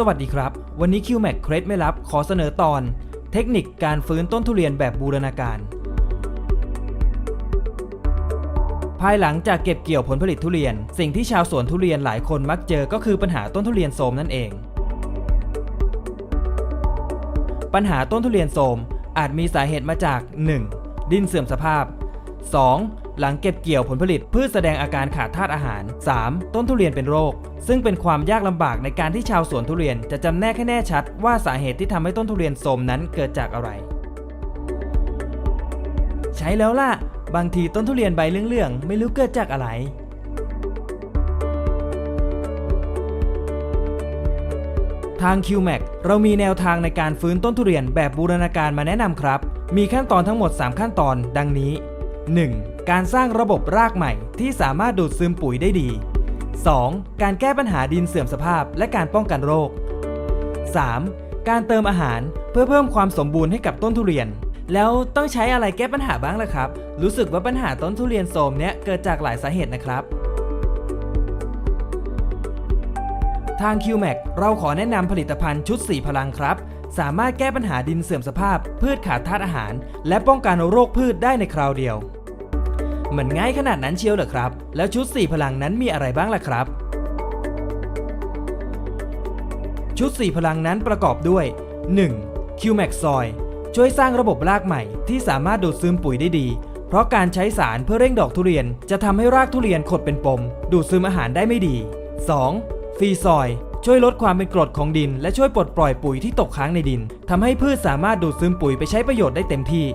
สวัสดีครับ วันนี้ QMAC เครดไม่รับขอเสนอตอน เทคนิคการฟื้นต้นทุเรียนแบบบูรณาการ ภายหลังจากเก็บเกี่ยวผลผลิตทุเรียน สิ่งที่ชาวสวนทุเรียนหลายคนมักเจอก็คือปัญหาต้นทุเรียนโทรมนั่นเอง ปัญหาต้นทุเรียนโทรมอาจมีสาเหตุมาจาก 1. ดินเสื่อมสภาพ 2. หลังเก็บเกี่ยวผลผลิตพืชแสดงอาการขาดธาตุอาหาร 3. ต้นทุเรียนเป็นโรค ซึ่งเป็นความยากลำบากในการที่ชาวสวนทุเรียนจะจำแนกให้แน่ชัด ว่าสาเหตุที่ทำให้ต้นทุเรียนโทรมนั้นเกิดจากอะไร ใช้แล้วล่ะ บางทีต้นทุเรียนใบเหลืองๆไม่รู้เกิดจากอะไรทาง QMAC เรามีแนวทางในการฟื้นต้นทุเรียนแบบบูรณาการมาแนะนำครับ มีขั้นตอนทั้งหมด 3 ขั้นตอน ดังนี้ 1. การสร้างระบบรากใหม่ที่สามารถดูดซึมปุ๋ยได้ดี 2. การแก้ปัญหาดินเสื่อมสภาพและการป้องกันโรค 3. การเติมอาหารเพื่อเพิ่มความสมบูรณ์ให้กับต้นทุเรียน แล้วต้องใช้อะไรแก้ปัญหาบ้างล่ะครับ รู้สึกว่าปัญหาต้นทุเรียนโทรมเนี้ยเกิดจากหลายสาเหตุนะครับ ทาง QMAC เราขอแนะนำผลิตภัณฑ์ชุด 4 พลังครับ สามารถแก้ปัญหาดินเสื่อมสภาพ พืชขาดธาตุอาหาร และป้องกันโรคพืชได้ในคราวเดียว เหมือนง่ายขนาดนั้นเชียวเหรอครับ แล้วชุด 4 พลังนั้นมีอะไรบ้างล่ะครับ ชุด 4 พลังนั้นประกอบด้วย 1. QMAX Soil ช่วยสร้างระบบรากใหม่ที่สามารถดูดซึมปุ๋ยได้ดี เพราะการใช้สารเพื่อเร่งดอกทุเรียน จะทำให้รากทุเรียนขดเป็นปม ดูดซึมอาหารได้ไม่ดี 2. ฟีซอย ช่วยลดความเป็นกรดของดิน และช่วยปลดปล่อยปุ๋ยที่ตกค้างในดินทำให้พืชสามารถดูดซึมปุ๋ยไปใช้ประโยชน์ได้เต็มที่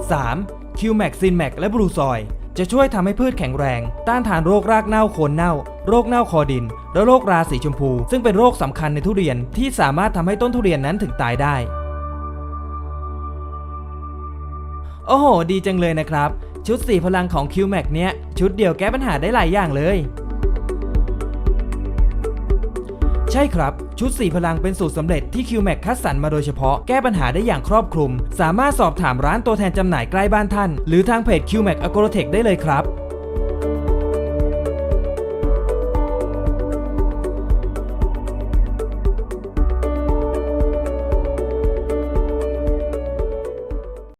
3. q m a x i n m a x และ Blue Soil จะช่วยทำให้พืชแข็งแรง ต้านทานโรครากเน่าโคนเน่า โรคเน่าคอดิน และโรคราสีชมพู ซึ่งเป็นโรคสำคัญในทุเรียนที่สามารถทำให้ต้นทุเรียนนั้นถึงตายได้ โอ้โห ดีจังเลยนะครับ ชุด4พลังของ QMAC เนี้ย ชุดเดียวแก้ปัญหาได้หลายอย่างเลย ช่ครับ ชุด 4 พลังเป็นสูตรสำเร็จที่ QMAX คัดสรรมาโดยเฉพาะแก้ปัญหาได้อย่างครอบคลุม สามารถสอบถามร้านตัวแทนจำหน่ายใกล้บ้านท่าน หรือทางเพจ QMAX a g r o t e c h ได้เลยครับ